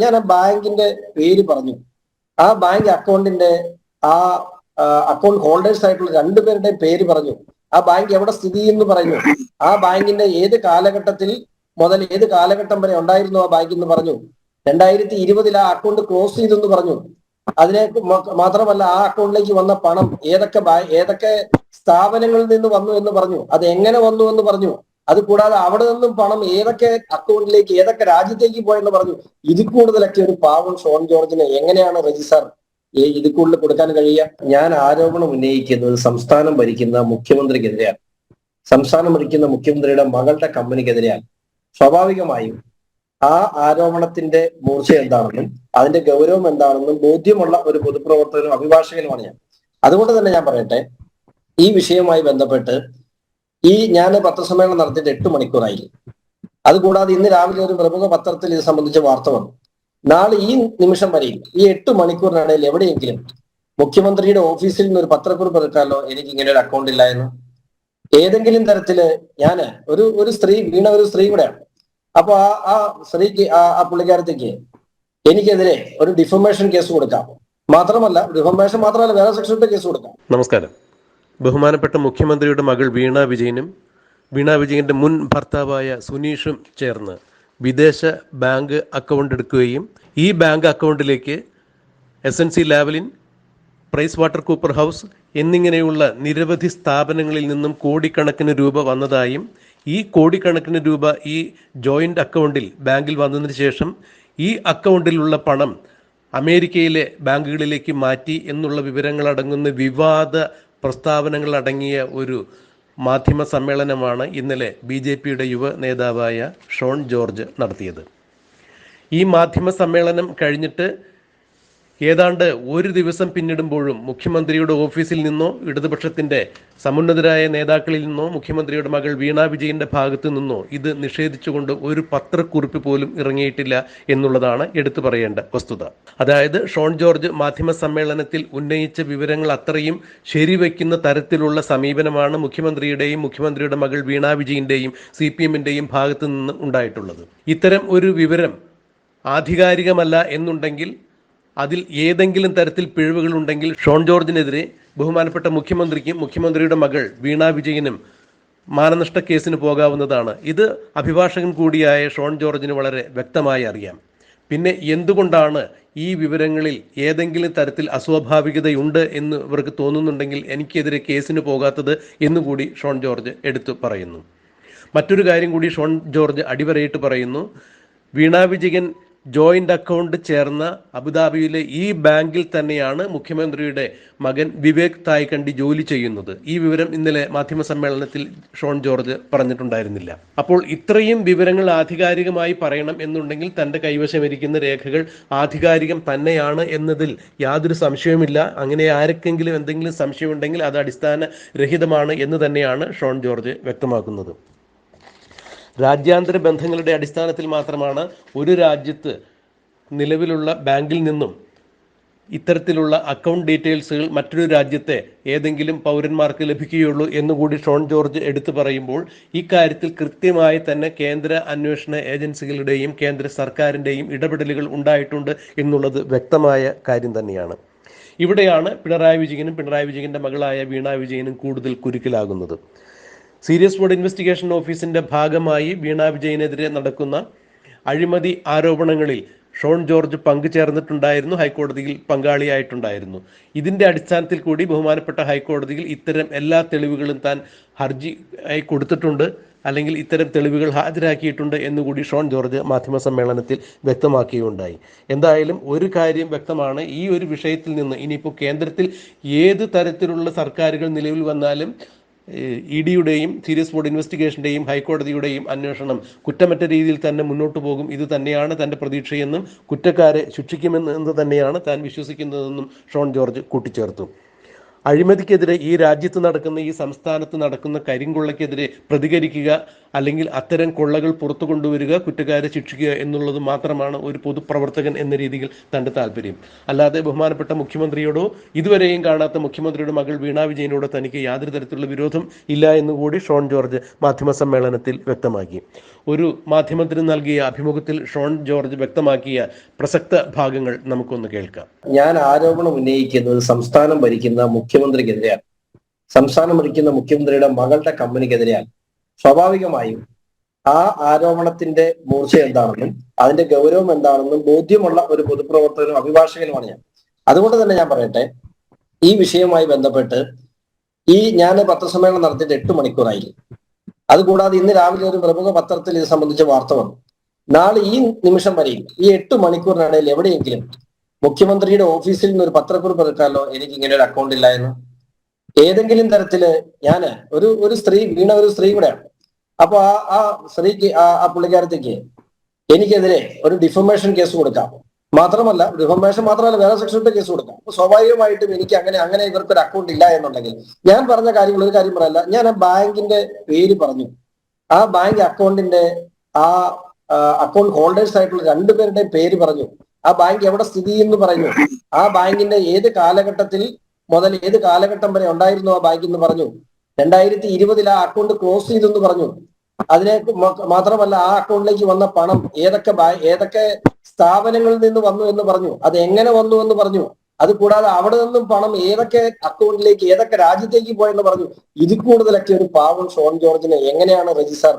ഞാൻ ആ ബാങ്കിന്റെ പേര് പറഞ്ഞു. ആ ബാങ്ക് അക്കൗണ്ടിന്റെ ആ അക്കൗണ്ട് ഹോൾഡേഴ്സ് ആയിട്ടുള്ള രണ്ടുപേരുടെയും പേര് പറഞ്ഞു. ആ ബാങ്ക് എവിടെ സ്ഥിതി ചെയ്യുന്നു പറഞ്ഞു ആ ബാങ്കിന്റെ ഏത് കാലഘട്ടത്തിൽ മുതൽ ഏത് കാലഘട്ടം വരെ ഉണ്ടായിരുന്നു ആ ബാങ്ക് എന്ന് പറഞ്ഞു. രണ്ടായിരത്തി ഇരുപതിൽ ആ അക്കൗണ്ട് ക്ലോസ് ചെയ്തെന്ന് പറഞ്ഞു. അതിനെ മാത്രമല്ല ആ അക്കൗണ്ടിലേക്ക് വന്ന പണം ഏതൊക്കെ ഏതൊക്കെ സ്ഥാപനങ്ങളിൽ നിന്ന് വന്നു എന്ന് പറഞ്ഞു. അത് എങ്ങനെ വന്നു എന്ന് പറഞ്ഞു. അത് കൂടാതെ അവിടെ നിന്നും പണം ഏതൊക്കെ അക്കൗണ്ടിലേക്ക് ഏതൊക്കെ രാജ്യത്തേക്ക് പോയെന്ന് പറഞ്ഞു. ഇതിൽ കൂടുതലൊക്കെ ഒരു പാവം ഷോൺ ജോർജിന് എങ്ങനെയാണ് രജിസ്റ്റർ ഇതിൽ കൂടുതൽ കൊടുക്കാൻ കഴിയുക? ഞാൻ ആരോപണം ഉന്നയിക്കുന്നത് സംസ്ഥാനം ഭരിക്കുന്ന മുഖ്യമന്ത്രിക്കെതിരെയാണ്. സംസ്ഥാനം ഭരിക്കുന്ന മുഖ്യമന്ത്രിയുടെ മകളുടെ കമ്പനിക്കെതിരെയാണ്. സ്വാഭാവികമായും ആ ആരോപണത്തിന്റെ മൂർച്ച എന്താണെന്നും അതിന്റെ ഗൗരവം എന്താണെന്നും ബോധ്യമുള്ള ഒരു പൊതുപ്രവർത്തകനും അഭിഭാഷകനുമാണ് ഞാൻ. അതുകൊണ്ട് തന്നെ ഞാൻ പറയട്ടെ ഈ വിഷയവുമായി ബന്ധപ്പെട്ട് ഈ ഞാൻ പത്രസമ്മേളനം നടത്തിയിട്ട് എട്ട് മണിക്കൂറായി. അതുകൂടാതെ ഇന്ന് രാവിലെ ഒരു പ്രമുഖ പത്രത്തിൽ ഇത് സംബന്ധിച്ച വാർത്ത വന്നു. നാളെ ഈ നിമിഷം വരെയും ഈ എട്ട് മണിക്കൂറിനിടയിൽ എവിടെയെങ്കിലും മുഖ്യമന്ത്രിയുടെ ഓഫീസിൽ നിന്ന് ഒരു പത്രക്കുറിപ്പ് എടുക്കാമല്ലോ എനിക്ക് ഇങ്ങനെ ഒരു അക്കൗണ്ട് ഇല്ല എന്ന് ഏതെങ്കിലും തരത്തിൽ ഞാൻ ഒരു ഒരു സ്ത്രീ വീണ ഒരു സ്ത്രീ കൂടെയാണ്. അപ്പൊ ആ ആ സ്ത്രീക്ക് ആ ആ പുള്ളിക്കാരത്തേക്ക് എനിക്കെതിരെ ഒരു ഡിഫമേഷൻ കേസ് കൊടുക്കാം. മാത്രമല്ല ഡിഫമേഷൻ മാത്രമല്ല വേറെ സെക്ഷനിട്ട് കേസ് കൊടുക്കാം. നമസ്കാരം. ബഹുമാനപ്പെട്ട മുഖ്യമന്ത്രിയുടെ മകൾ വീണ വിജയനും വീണ വിജയന്റെ മുൻ ഭർത്താവായ സുനീഷും ചേർന്ന് വിദേശ ബാങ്ക് അക്കൗണ്ട് എടുക്കുകയും ഈ ബാങ്ക് അക്കൗണ്ടിലേക്ക് S N C Lavalin price water cooper house എന്നിങ്ങനെയുള്ള നിരവധി സ്ഥാപനങ്ങളിൽ നിന്നും കോടിക്കണക്കിന് രൂപ വന്നതായും ഈ കോടിക്കണക്കിന് രൂപ ഈ ജോയിന്റ് അക്കൗണ്ടിൽ ബാങ്കിൽ വന്നതിന് ശേഷം ഈ അക്കൗണ്ടിലുള്ള പണം അമേരിക്കയിലെ ബാങ്കുകളിലേക്ക് മാറ്റി എന്നുള്ള വിവരങ്ങളടങ്ങുന്ന വിവാദ പ്രസ്താവനകൾ അടങ്ങിയ ഒരു മാധ്യമ സമ്മേളനമാണ് ഇന്നലെ ബി ജെ പിയുടെ യുവ നേതാവായ ഷോൺ ജോർജ് നടത്തിയത്. ഈ മാധ്യമ സമ്മേളനം കഴിഞ്ഞിട്ട് ഏതാണ്ട് ഒരു ദിവസം പിന്നിടുമ്പോഴും മുഖ്യമന്ത്രിയുടെ ഓഫീസിൽ നിന്നോ ഇടതുപക്ഷത്തിന്റെ സമുന്നതരായ നേതാക്കളിൽ നിന്നോ മുഖ്യമന്ത്രിയുടെ മകൾ വീണ വിജയന്റെ ഭാഗത്തു നിന്നോ ഇത് നിഷേധിച്ചുകൊണ്ട് ഒരു പത്രക്കുറിപ്പ് പോലും ഇറങ്ങിയിട്ടില്ല എന്നുള്ളതാണ് എടുത്തു പറയേണ്ട വസ്തുത. അതായത് ഷോൺ ജോർജ് മാധ്യമ സമ്മേളനത്തിൽ ഉന്നയിച്ച വിവരങ്ങൾ അത്രയും ശരിവെക്കുന്ന തരത്തിലുള്ള സമീപനമാണ് മുഖ്യമന്ത്രിയുടെയും മുഖ്യമന്ത്രിയുടെ മകൾ വീണ വിജയന്റെയും സി പി എമ്മിന്റെയും ഭാഗത്തു നിന്ന് ഉണ്ടായിട്ടുള്ളത്. ഇത്തരം ഒരു വിവരം ആധികാരികമല്ല എന്നുണ്ടെങ്കിൽ അതിൽ ഏതെങ്കിലും തരത്തിൽ പിഴവുകൾ ഉണ്ടെങ്കിൽ ഷോൺ ജോർജിനെതിരെ ബഹുമാനപ്പെട്ട മുഖ്യമന്ത്രിക്കും മുഖ്യമന്ത്രിയുടെ മകൾ വീണ വിജയനും മാനനഷ്ട കേസിന് പോകാവുന്നതാണ്. ഇത് അഭിഭാഷകൻ കൂടിയായ ഷോൺ ജോർജിന് വളരെ വ്യക്തമായി അറിയാം. പിന്നെ എന്തുകൊണ്ടാണ് ഈ വിവരങ്ങളിൽ ഏതെങ്കിലും തരത്തിൽ അസ്വാഭാവികതയുണ്ട് എന്ന് ഇവർക്ക് തോന്നുന്നുണ്ടെങ്കിൽ എനിക്കെതിരെ കേസിന് പോകാത്തത് എന്നുകൂടി ഷോൺ ജോർജ് എടുത്തു പറയുന്നു. മറ്റൊരു കാര്യം കൂടി ഷോൺ ജോർജ് അടിവരയിട്ട് പറയുന്നു. വീണ വിജയൻ ജോയിന്റ് അക്കൗണ്ട് ചേർന്ന അബുദാബിയിലെ ഈ ബാങ്കിൽ തന്നെയാണ് മുഖ്യമന്ത്രിയുടെ മകൻ വിവേക് തായ്കണ്ടി ജോലി ചെയ്യുന്നത്. ഈ വിവരം ഇന്നലെ മാധ്യമ സമ്മേളനത്തിൽ ഷോൺ ജോർജ് പറഞ്ഞിട്ടുണ്ടായിരുന്നില്ല. അപ്പോൾ ഇത്രയും വിവരങ്ങൾ ആധികാരികമായി പറയണം എന്നുണ്ടെങ്കിൽ തന്റെ കൈവശം ഇരിക്കുന്ന രേഖകൾ ആധികാരികം തന്നെയാണ് എന്നതിൽ യാതൊരു സംശയവുമില്ല. അങ്ങനെ ആർക്കെങ്കിലും എന്തെങ്കിലും സംശയമുണ്ടെങ്കിൽ അത് അടിസ്ഥാന രഹിതമാണ് എന്ന് തന്നെയാണ് ഷോൺ ജോർജ് വ്യക്തമാക്കുന്നത്. രാജ്യാന്തര ബന്ധങ്ങളുടെ അടിസ്ഥാനത്തിൽ മാത്രമാണ് ഒരു രാജ്യത്ത് നിലവിലുള്ള ബാങ്കിൽ നിന്നും ഇത്തരത്തിലുള്ള അക്കൗണ്ട് ഡീറ്റെയിൽസുകൾ മറ്റൊരു രാജ്യത്തെ ഏതെങ്കിലും പൗരന്മാർക്ക് ലഭിക്കുകയുള്ളൂ എന്നുകൂടി ഷോൺ ജോർജ് എടുത്തു പറയുമ്പോൾ ഇക്കാര്യത്തിൽ കൃത്യമായി തന്നെ കേന്ദ്ര അന്വേഷണ ഏജൻസികളുടെയും കേന്ദ്ര സർക്കാരിന്റെയും ഇടപെടലുകൾ ഉണ്ടായിട്ടുണ്ട് എന്നുള്ളത് വ്യക്തമായ കാര്യം തന്നെയാണ്. ഇവിടെയാണ് പിണറായി വിജയനും പിണറായി വിജയന്റെ മകളായ വീണ വിജയനും കൂടുതൽ കുരുക്കിലാകുന്നത്. സീരിയസ് ബോർഡ് ഇൻവെസ്റ്റിഗേഷൻ ഓഫീസിന്റെ ഭാഗമായി വീണ വിജയനെതിരെ നടക്കുന്ന അഴിമതി ആരോപണങ്ങളിൽ ഷോൺ ജോർജ് പങ്കുചേർന്നിട്ടുണ്ടായിരുന്നു. ഹൈക്കോടതിയിൽ പങ്കാളിയായിട്ടുണ്ടായിരുന്നു. ഇതിന്റെ അടിസ്ഥാനത്തിൽ കൂടി ബഹുമാനപ്പെട്ട ഹൈക്കോടതിയിൽ ഇത്തരം എല്ലാ തെളിവുകളും താൻ ഹർജി ആയി കൊടുത്തിട്ടുണ്ട് അല്ലെങ്കിൽ ഇത്തരം തെളിവുകൾ ഹാജരാക്കിയിട്ടുണ്ട് എന്നുകൂടി ഷോൺ ജോർജ് മാധ്യമ സമ്മേളനത്തിൽ വ്യക്തമാക്കുകയുണ്ടായി എന്തായാലും ഒരു കാര്യം വ്യക്തമാണ്. ഈ ഒരു വിഷയത്തിൽ നിന്ന് ഇനിയിപ്പോൾ കേന്ദ്രത്തിൽ ഏത് തരത്തിലുള്ള സർക്കാരുകൾ നിലവിൽ വന്നാലും ഇ ഡിയുടെയും സീരിയസ് ബോർഡ് ഇൻവെസ്റ്റിഗേഷന്റെയും ഹൈക്കോടതിയുടെയും അന്വേഷണം കുറ്റമറ്റ രീതിയിൽ തന്നെ മുന്നോട്ട് പോകും. ഇത് തന്നെയാണ് തന്റെ പ്രതീക്ഷയെന്നും കുറ്റക്കാരെ ശിക്ഷിക്കുമെന്ന് തന്നെയാണ് താൻ വിശ്വസിക്കുന്നതെന്നും ഷോൺ ജോർജ് കൂട്ടിച്ചേർത്തു. അഴിമതിക്കെതിരെ ഈ രാജ്യത്ത് നടക്കുന്ന ഈ സംസ്ഥാനത്ത് നടക്കുന്ന കരിങ്കൊള്ളയ്ക്കെതിരെ പ്രതികരിക്കുക അല്ലെങ്കിൽ അത്തരം കൊള്ളകൾ പുറത്തു കൊണ്ടുവരിക കുറ്റക്കാരെ ശിക്ഷിക്കുക എന്നുള്ളത് മാത്രമാണ് ഒരു പൊതുപ്രവർത്തകൻ എന്ന രീതിയിൽ തന്റെ താല്പര്യം. അല്ലാതെ ബഹുമാനപ്പെട്ട മുഖ്യമന്ത്രിയോടോ ഇതുവരെയും കാണാത്ത മുഖ്യമന്ത്രിയുടെ മകൾ വീണ വിജയനോടോ തനിക്ക് യാതൊരു തരത്തിലുള്ള വിരോധം ഇല്ല എന്നുകൂടി ഷോൺ ജോർജ് മാധ്യമ സമ്മേളനത്തിൽ വ്യക്തമാക്കി. ഒരു മാധ്യമത്തിന് നൽകിയ അഭിമുഖത്തിൽ ഷോൺ ജോർജ് വ്യക്തമാക്കിയ പ്രസക്ത ഭാഗങ്ങൾ നമുക്കൊന്ന് കേൾക്കാം. ഞാൻ ആരോപണം ഉന്നയിക്കുന്നത് സംസ്ഥാനം ഭരിക്കുന്ന മുഖ്യമന്ത്രിക്കെതിരെയാണ്. സംസ്ഥാനം ഭരിക്കുന്ന മുഖ്യമന്ത്രിയുടെ മകളുടെ കമ്പനിക്കെതിരെയാണ്. സ്വാഭാവികമായും ആ ആരോപണത്തിന്റെ മൂർച്ച എന്താണെന്നും അതിന്റെ ഗൗരവം എന്താണെന്നും ബോധ്യമുള്ള ഒരു പൊതുപ്രവർത്തകനും അഭിഭാഷകനുമാണ് ഞാൻ. അതുകൊണ്ട് തന്നെ ഞാൻ പറയട്ടെ ഈ വിഷയവുമായി ബന്ധപ്പെട്ട് ഈ ഞാൻ പത്രസമ്മേളനം നടത്തിയിട്ട് എട്ട് മണിക്കൂറായി. അതുകൂടാതെ ഇന്ന് രാവിലെ ഒരു പ്രമുഖ പത്രത്തിൽ ഇത് സംബന്ധിച്ച വാർത്ത വന്നു. നാളെ ഈ നിമിഷം വരെയും ഈ എട്ട് മണിക്കൂറിനിടയിൽ എവിടെയെങ്കിലും മുഖ്യമന്ത്രിയുടെ ഓഫീസിൽ നിന്ന് ഒരു പത്രക്കുറിപ്പ് എടുക്കാമല്ലോ എനിക്ക് ഇങ്ങനെ ഒരു അക്കൗണ്ട് ഇല്ല എന്ന് ഏതെങ്കിലും തരത്തിൽ ഞാൻ ഒരു ഒരു സ്ത്രീ വീണ ഒരു സ്ത്രീ കൂടെയാണ് അപ്പൊ ആ ആ സ്ത്രീക്ക് ആ പുള്ളിക്കാരത്തേക്ക് എനിക്കെതിരെ ഒരു ഡിഫർമേഷൻ കേസ് കൊടുക്കാം. മാത്രമല്ല ഡിഫർമേഷൻ മാത്രമല്ല വേറെ സെക്ഷനിട്ട് കേസ് കൊടുക്കാം. അപ്പൊ സ്വാഭാവികമായിട്ടും എനിക്ക് അങ്ങനെ അങ്ങനെ ഇവർക്ക് ഒരു അക്കൗണ്ട് ഇല്ല എന്നുണ്ടെങ്കിൽ ഞാൻ പറഞ്ഞ കാര്യങ്ങൾ ഒരു കാര്യം പറയല്ല. ഞാൻ ആ ബാങ്കിന്റെ പേര് പറഞ്ഞു. ആ ബാങ്ക് അക്കൗണ്ടിന്റെ ആ അക്കൗണ്ട് ഹോൾഡേഴ്സ് ആയിട്ടുള്ള രണ്ടുപേരുടെയും പേര് പറഞ്ഞു. ആ ബാങ്ക് എവിടെ സ്ഥിതി എന്ന് പറഞ്ഞു. ആ ബാങ്കിന്റെ ഏത് കാലഘട്ടത്തിൽ മുതൽ ഏത് കാലഘട്ടം വരെ ഉണ്ടായിരുന്നു ആ ബാങ്ക് എന്ന് പറഞ്ഞു. രണ്ടായിരത്തി ഇരുപതിൽ ആ അക്കൗണ്ട് ക്ലോസ് ചെയ്തെന്ന് പറഞ്ഞു. അതിനെ മാത്രമല്ല ആ അക്കൗണ്ടിലേക്ക് വന്ന പണം ഏതൊക്കെ ഏതൊക്കെ സ്ഥാപനങ്ങളിൽ നിന്ന് വന്നു എന്ന് പറഞ്ഞു. അത് എങ്ങനെ വന്നു എന്ന് പറഞ്ഞു. അത് കൂടാതെ അവിടെ നിന്നും പണം ഏതൊക്കെ അക്കൗണ്ടിലേക്ക് ഏതൊക്കെ രാജ്യത്തേക്ക് പോയെന്ന് പറഞ്ഞു. ഇതിൽ കൂടുതലൊക്കെ ഒരു പാവം ഷോൺ ജോർജിന് എങ്ങനെയാണ് രജിസ്റ്റർ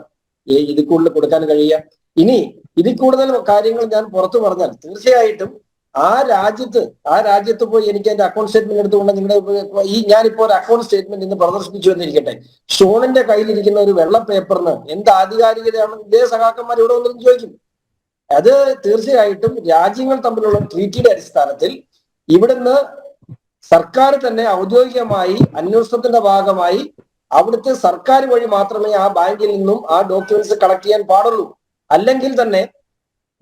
ഇതിൽ കൂടുതൽ കൊടുക്കാൻ കഴിയുക? ഇനി ഇതിൽ കൂടുതൽ കാര്യങ്ങൾ ഞാൻ പുറത്തു പറഞ്ഞാൽ തീർച്ചയായിട്ടും ആ രാജ്യത്ത് ആ രാജ്യത്ത് പോയി എനിക്ക് എന്റെ അക്കൗണ്ട് സ്റ്റേറ്റ്മെന്റ് എടുത്തുകൊണ്ട് നിങ്ങളുടെ ഈ ഞാനിപ്പോ ഒരു അക്കൗണ്ട് സ്റ്റേറ്റ്മെന്റ് ഇന്ന് പ്രദർശിപ്പിച്ചു എന്നിരിക്കട്ടെ ഷോണിന്റെ കയ്യിലിരിക്കുന്ന ഒരു വെള്ള പേപ്പറിന് എന്ത് ആധികാരികതയാണ് ഇതേ സഹാക്കന്മാർ ഇവിടെ വന്നിട്ട് ചോദിക്കും. അത് തീർച്ചയായിട്ടും രാജ്യങ്ങൾ തമ്മിലുള്ള ട്രീറ്റിയുടെ അടിസ്ഥാനത്തിൽ ഇവിടുന്ന് സർക്കാർ തന്നെ ഔദ്യോഗികമായി അന്വേഷണത്തിന്റെ ഭാഗമായി അവിടുത്തെ സർക്കാർ വഴി മാത്രമേ ആ ബാങ്കിൽ നിന്നും ആ ഡോക്യുമെന്റ്സ് കളക്ട് ചെയ്യാൻ പാടുള്ളൂ. അല്ലെങ്കിൽ തന്നെ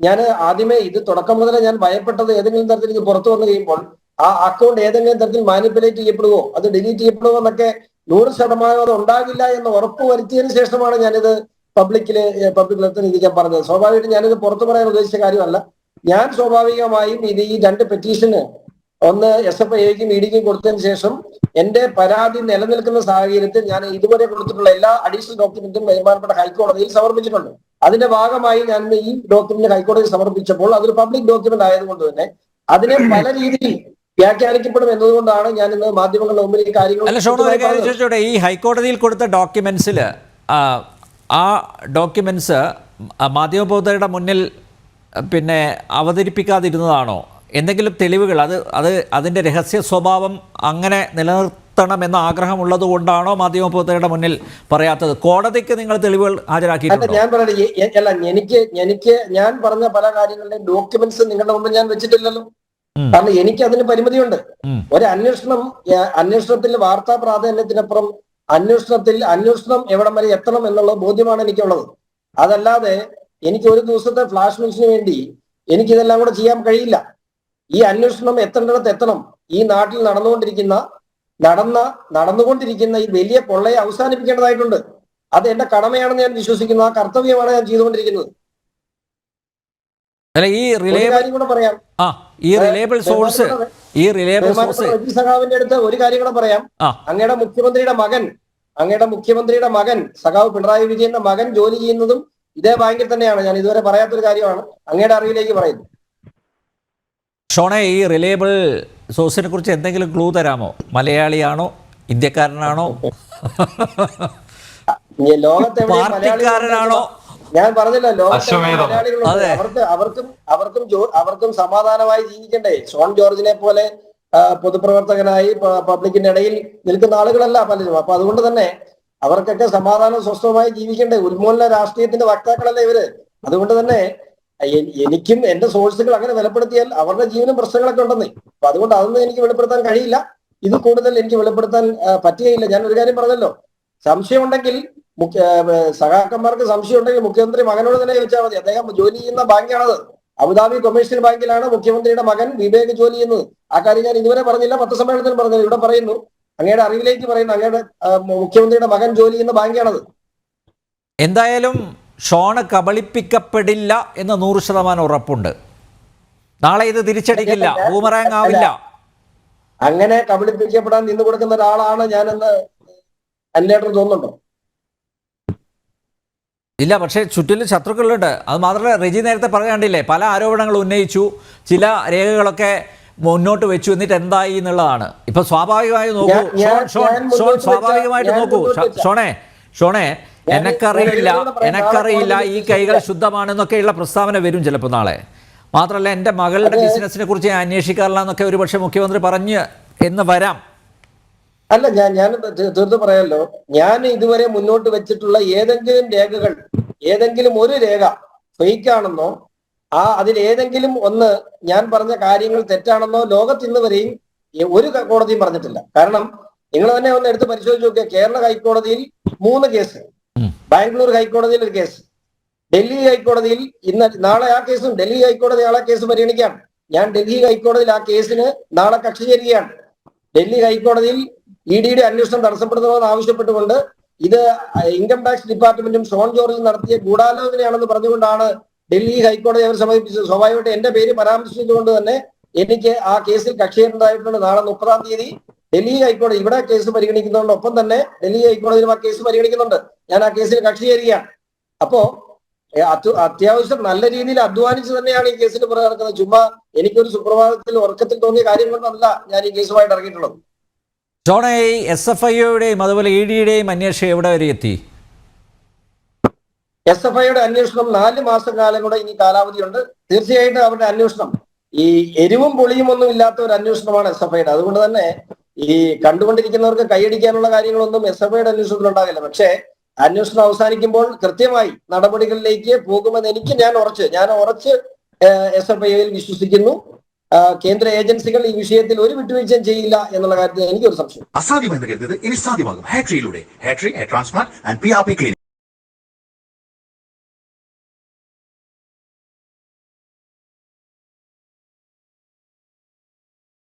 ഞാൻ ആദ്യമേ ഇത് തുടക്കം മുതലേ ഞാൻ ഭയപ്പെട്ടത് ഏതെങ്കിലും തരത്തിൽ ഇത് പുറത്തു വന്നു കഴിയുമ്പോൾ ആ അക്കൗണ്ട് ഏതെങ്കിലും തരത്തിൽ മാനിപ്പുലേറ്റ് ചെയ്യപ്പെടുവോ? അത് ഡിലീറ്റ് ചെയ്യപ്പെടുവോ എന്നൊക്കെ നൂറ് ശതമാനം അത് ഉണ്ടാകില്ല എന്ന് ഉറപ്പ് വരുത്തിയതിനു ശേഷമാണ് ഞാനിത് പബ്ലിക്കിൽ പബ്ലിക് ഇത് ഞാൻ പറഞ്ഞത്. സ്വാഭാവികമായിട്ടും ഞാനിത് പുറത്തു പറയാൻ ഉദ്ദേശിച്ച കാര്യമല്ല. ഞാൻ സ്വാഭാവികമായും ഇത് ഈ രണ്ട് പെറ്റീഷന് ഒന്ന് എസ് എഫ് ഐക്കും ഇഡിക്കും കൊടുത്തതിന് ശേഷം എന്റെ പരാതി നിലനിൽക്കുന്ന സാഹചര്യത്തിൽ ഞാൻ ഇതുവരെ കൊടുത്തിട്ടുള്ള എല്ലാ അഡീഷണൽ ഡോക്യുമെന്റും ബഹുമാനപ്പെട്ട ഹൈക്കോടതിയിൽ സമർപ്പിച്ചിട്ടുണ്ട്. അതിന്റെ ഭാഗമായി ഞാൻ ഈ ഡോക്യുമെന്റ് ഹൈക്കോടതി സമർപ്പിച്ചപ്പോൾ അതൊരു പബ്ലിക് ഡോക്യുമെന്റ് ആയതുകൊണ്ട് തന്നെ അതിനെ പല രീതിയിൽ വ്യാഖ്യാനിക്കപ്പെടും എന്നതുകൊണ്ടാണ് ഞാൻ ഇന്ന് മാധ്യമങ്ങളുടെ മുമ്പിൽ ഈ കാര്യങ്ങൾ ഈ ഹൈക്കോടതിയിൽ കൊടുത്ത ഡോക്യുമെന്റ്സിൽ ആ ഡോക്യുമെന്റ്സ് മാധ്യമപ്രവർത്തകരുടെ മുന്നിൽ പിന്നെ അവതരിപ്പിക്കാതിരുന്നതാണോ? എന്തെങ്കിലും തെളിവുകൾ അത് അത് അതിന്റെ രഹസ്യ സ്വഭാവം അങ്ങനെ നിലനിർത്തണമെന്ന ആഗ്രഹമുള്ളത് കൊണ്ടാണോ മാധ്യമപ്രവർത്തകരുടെ മുന്നിൽ പറയാത്തത്? കോടതിക്ക് നിങ്ങൾ തെളിവുകൾ ഹാജരാക്കിയിട്ടുണ്ട്? ഞാൻ എ- എനിക്ക് എനിക്ക് ഞാൻ പറഞ്ഞ പല കാര്യങ്ങളുടെയും ഡോക്യുമെന്റ്സ് നിങ്ങളുടെ മുമ്പിൽ ഞാൻ വെച്ചിട്ടില്ലല്ലോ. കാരണം എനിക്ക് അതിന് പരിമിതിയുണ്ട്. ഒരു അന്വേഷണം അന്വേഷണത്തിൽ വാർത്താ പ്രാധാന്യത്തിനപ്പുറം അന്വേഷണത്തിൽ അന്വേഷണം എവിടം വരെ എത്തണം എന്നുള്ള ബോധ്യമാണ് എനിക്കുള്ളത്. അതല്ലാതെ എനിക്ക് ഒരു ദിവസത്തെ ഫ്ലാഷ് ന്യൂസിന് വേണ്ടി എനിക്കിതെല്ലാം കൂടെ ചെയ്യാൻ കഴിയില്ല. ഈ അന്വേഷണം എത്തേണ്ടിടത്ത് എത്തണം. ഈ നാട്ടിൽ നടന്നുകൊണ്ടിരിക്കുന്ന നടന്ന നടന്നുകൊണ്ടിരിക്കുന്ന ഈ വലിയ പൊള്ളയെ അവസാനിപ്പിക്കേണ്ടതായിട്ടുണ്ട്. അത് എന്റെ കടമയാണെന്ന് ഞാൻ വിശ്വസിക്കുന്നു. ആ കർത്തവ്യമാണ് ഞാൻ ചെയ്തുകൊണ്ടിരിക്കുന്നത്. അല്ല ഈ റിലേബിൾ കൂടെ പറയാം. ഈ സോഴ്സ് ഈ റിലയബിൾ സോഴ്സ് സഖാവിന്റെ അടുത്ത് ഒരു കാര്യം കൂടെ പറയാം. അങ്ങയുടെ മുഖ്യമന്ത്രിയുടെ മകൻ അങ്ങയുടെ മുഖ്യമന്ത്രിയുടെ മകൻ സഖാവ് പിണറായി വിജയന്റെ മകൻ ജോലി ചെയ്യുന്നതും ഇതേ ബാങ്കിൽ തന്നെയാണ്. ഞാൻ ഇതുവരെ പറയാത്തൊരു കാര്യമാണ്. അങ്ങയുടെ അറിവിലേക്ക് പറയുന്നു. ഷോണെ ഈ റിലയബിൾ സോഴ്സിനെ കുറിച്ച് എന്തെങ്കിലും ക്ലൂ തരാമോ? മലയാളിയാണോ? ഇന്ത്യക്കാരനാണോ? പാർട്ടിക്കാരനാണോ? ഞാൻ പറഞ്ഞല്ലോ. അവർക്ക് അവർക്കും അവർക്കും അവർക്കും സമാധാനമായി ജീവിക്കണ്ടേ? ഷോൺ ജോർജിനെ പോലെ പൊതുപ്രവർത്തകനായി പബ്ലിക്കിന്റെ ഇടയിൽ നിൽക്കുന്ന ആളുകളല്ല പലരും. അപ്പൊ അതുകൊണ്ട് തന്നെ അവർക്കൊക്കെ സമാധാനം സ്വസ്ഥമായി ജീവിക്കണ്ടേ? ഉന്മൂലന രാഷ്ട്രീയത്തിന്റെ വക്താക്കളല്ലേ ഇവർ? അതുകൊണ്ട് തന്നെ എനിക്കും എന്റെ സോഴ്സുകൾ അങ്ങനെ വിലപ്പെടുത്തിയാൽ അവരുടെ ജീവനും പ്രശ്നങ്ങളൊക്കെ ഉണ്ടെന്നേ. അപ്പൊ അതുകൊണ്ട് അതൊന്നും എനിക്ക് വെളിപ്പെടുത്താൻ കഴിയില്ല. ഇത് കൂടുതൽ എനിക്ക് വെളിപ്പെടുത്താൻ പറ്റുകയില്ല. ഞാൻ ഒരു കാര്യം പറഞ്ഞല്ലോ. സംശയമുണ്ടെങ്കിൽ സഹാക്കന്മാർക്ക് സംശയം ഉണ്ടെങ്കിൽ മുഖ്യമന്ത്രി മകനോട് തന്നെ ചോദിച്ചാൽ മതി. അദ്ദേഹം ജോലി ചെയ്യുന്ന ബാങ്കാണത്. അബുദാബി കൊമേഴ്ഷ്യൽ ബാങ്കിലാണ് മുഖ്യമന്ത്രിയുടെ മകൻ വിവേക് ജോലി ചെയ്യുന്നത്. ആ കാര്യം ഞാൻ ഇതുവരെ പറഞ്ഞില്ല. പത്രസമ്മേളനത്തിൽ പറഞ്ഞില്ല. ഇവിടെ പറയുന്നു. അങ്ങയുടെ അറിവിലേക്ക് പറയുന്നു. അങ്ങയുടെ മുഖ്യമന്ത്രിയുടെ മകൻ ജോലി ചെയ്യുന്ന ബാങ്കാണത്. എന്തായാലും ഷോണ് കബളിപ്പിക്കപ്പെടില്ല എന്ന് നൂറ് ശതമാനം ഉറപ്പുണ്ട്. നാളെ ഇത് തിരിച്ചടിക്കില്ല. ബൂമറാങ് ആവില്ല. അങ്ങനെ കബളിപ്പിക്കപ്പെടാൻ നിന്ന് കൊടുക്കുന്ന ഒരാളാണ് ഞാനെന്ന് അന്വേഷണം തോന്നുന്നുണ്ടോ? ഇല്ല പക്ഷേ ചുറ്റിലും ശത്രുക്കളുണ്ട്. അത് മാത്രമല്ല റെജി നേരത്തെ പറയാണ്ടില്ലേ പല ആരോപണങ്ങൾ ഉന്നയിച്ചു ചില രേഖകളൊക്കെ മുന്നോട്ട് വെച്ചു എന്നിട്ട് എന്തായി എന്നുള്ളതാണ്. ഇപ്പൊ സ്വാഭാവികമായി നോക്കൂ. സ്വാഭാവികമായിട്ട് നോക്കൂ. ഷോണേ ഷോണേ എനക്കറിയില്ല. എനക്കറിയില്ല ഈ കൈകൾ. ശുദ്ധമാണെന്നൊക്കെയുള്ള പ്രസ്താവന വരും ചിലപ്പോൾ നാളെ മാത്രമല്ല എന്റെ മകളുടെ ബിസിനസിനെ കുറിച്ച് ഞാൻ അന്വേഷിക്കാറില്ല എന്നൊക്കെ ഒരുപക്ഷെ മുഖ്യമന്ത്രി പറഞ്ഞ് എന്ന് വരാം അല്ല ഞാൻ ഞാൻ തീർത്ത് പറയാമല്ലോ ഞാൻ ഇതുവരെ മുന്നോട്ട് വെച്ചിട്ടുള്ള ഏതെങ്കിലും രേഖകൾ ഏതെങ്കിലും ഒരു രേഖ ഫേക്ക് ആണെന്നോ ആ അതിൽ ഏതെങ്കിലും ഒന്ന് ഞാൻ പറഞ്ഞ കാര്യങ്ങൾ തെറ്റാണെന്നോ ലോകത്ത് ഇന്ന് വരെയും ഒരു കോടതിയും പറഞ്ഞിട്ടില്ല കാരണം നിങ്ങൾ തന്നെ ഒന്ന് എടുത്ത് പരിശോധിച്ച് നോക്കിയാൽ കേരള ഹൈക്കോടതിയിൽ മൂന്ന് കേസ്. ബാംഗ്ലൂർ ഹൈക്കോടതിയിൽ ഒരു കേസ്. ഡൽഹി ഹൈക്കോടതിയിൽ ഇന്ന് നാളെ ആ കേസും ഡൽഹി ഹൈക്കോടതി നാളെ കേസ് പരിഗണിക്കാം ഞാൻ ഡൽഹി ഹൈക്കോടതിയിൽ ആ കേസിന് നാളെ കക്ഷി ചേരുകയാണ്. ഡൽഹി ഹൈക്കോടതിയിൽ ഇ ഡിയുടെ അന്വേഷണം തടസ്സപ്പെടുത്തണമെന്ന് ആവശ്യപ്പെട്ടുകൊണ്ട് ഇത് ഇൻകം ടാക്സ് ഡിപ്പാർട്ട്മെന്റും സോൺ ജോർജും നടത്തിയ ഗൂഢാലോചനയാണെന്ന് പറഞ്ഞുകൊണ്ടാണ് ഡൽഹി ഹൈക്കോടതി അവർ സമീപിച്ചത്. സ്വാഭാവികമായിട്ട് എന്റെ പേര് പരാമർശിച്ചുകൊണ്ട് തന്നെ എനിക്ക് ആ കേസിൽ കക്ഷി ചേരേണ്ടതായിട്ടുണ്ട്. നാളെ മുപ്പതാം തീയതി ഡൽഹി ഹൈക്കോടതി ഇവിടെ കേസ് പരിഗണിക്കുന്നതോടൊപ്പം തന്നെ ഡൽഹി ഹൈക്കോടതിയിലും ആ കേസ് പരിഗണിക്കുന്നുണ്ട്. ഞാൻ ആ കേസിൽ കക്ഷി ചേരുകയാണ്. അപ്പോ അത്യാവശ്യം നല്ല രീതിയിൽ അധ്വാനിച്ച് തന്നെയാണ് ഈ കേസിന് പുറകെ നടക്കുന്നത്. ചുമ്മാ എനിക്കൊരു സുപ്രഭാതത്തിൽ ഉറക്കത്തിൽ തോന്നിയ കാര്യം കൊണ്ടല്ല ഞാൻ ഈ കേസുമായിട്ട് ഇറങ്ങിയിട്ടുള്ളത്. ഈ എസ് എഫ് ഐയുടെയും അതുപോലെ ഇ ഡിയുടെയും അന്വേഷണം എവിടെ വരെ എത്തി? എസ് എഫ് ഐയുടെ അന്വേഷണം നാല് മാസം കാലം കൂടെ ഇനി കാലാവധിയുണ്ട്. തീർച്ചയായിട്ടും അവരുടെ അന്വേഷണം ഈ എരിവും പൊളിയും ഒന്നും ഇല്ലാത്ത ഒരു അന്വേഷണമാണ് എസ് എഫ് ഐയുടെ. അതുകൊണ്ട് തന്നെ ഈ കണ്ടുകൊണ്ടിരിക്കുന്നവർക്ക് കൈയടിക്കാനുള്ള കാര്യങ്ങളൊന്നും എസ് എഫ് ഐയുടെ അന്വേഷണത്തിൽ ഉണ്ടാകില്ല പക്ഷേ അന്വേഷണം അവസാനിക്കുമ്പോൾ കൃത്യമായി നടപടികളിലേക്ക് പോകുമെന്ന് എനിക്ക് ഞാൻ ഉറച്ച് ഞാൻ ഉറച്ച് എസ് എഫ് ഐയിൽ വിശ്വസിക്കുന്നു. കേന്ദ്ര ഏജൻസികൾ ഈ വിഷയത്തിൽ ഒരു വിട്ടുവീഴ്ചയും ചെയ്യില്ല എന്നുള്ള കാര്യത്തിൽ എനിക്കൊരു സംശയം. അസാധ്യമെന്ന് കരുതുന്നത് ഇനി സാധ്യമാകും. ഹാട്രിയിലൂടെ ഹാട്രി transplant and P R P clinic